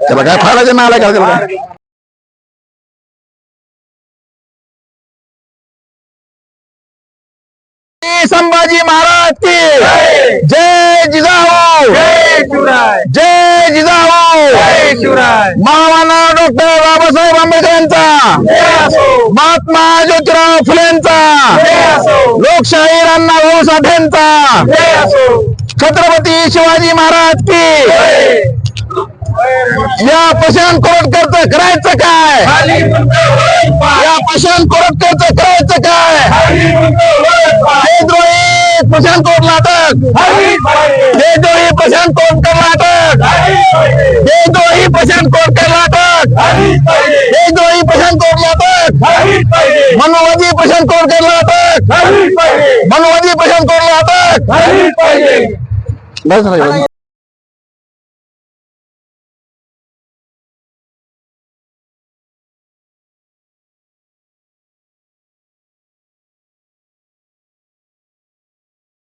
त्याला काय फाडायचं नाला का? श्री संभाजी महाराज की? जय जिजाऊ. जय जिजाऊ. महामानव डॉक्टर बाबासाहेब आंबेडकर यांचा महात्मा ज्योतिराव फुलेंचा. लोकशाही अण्णाभाऊ साठेंचा छत्रपती शिवाजी महाराज की. या प्रशांत कोरटकरचं करायचं काय? या प्रशांत कोरटकरचं करायचं काय? देशद्रोही प्रशांत कोटला अटक देशद्रोही प्रशांत कोटकरला अटक देशद्रोही प्रशांत कोटकरला अटक देशद्रोही प्रशांत कोटला अटक मनोवादी प्रशांत कोटकरला अटक मनोवादी प्रशांत कोटला अटक बस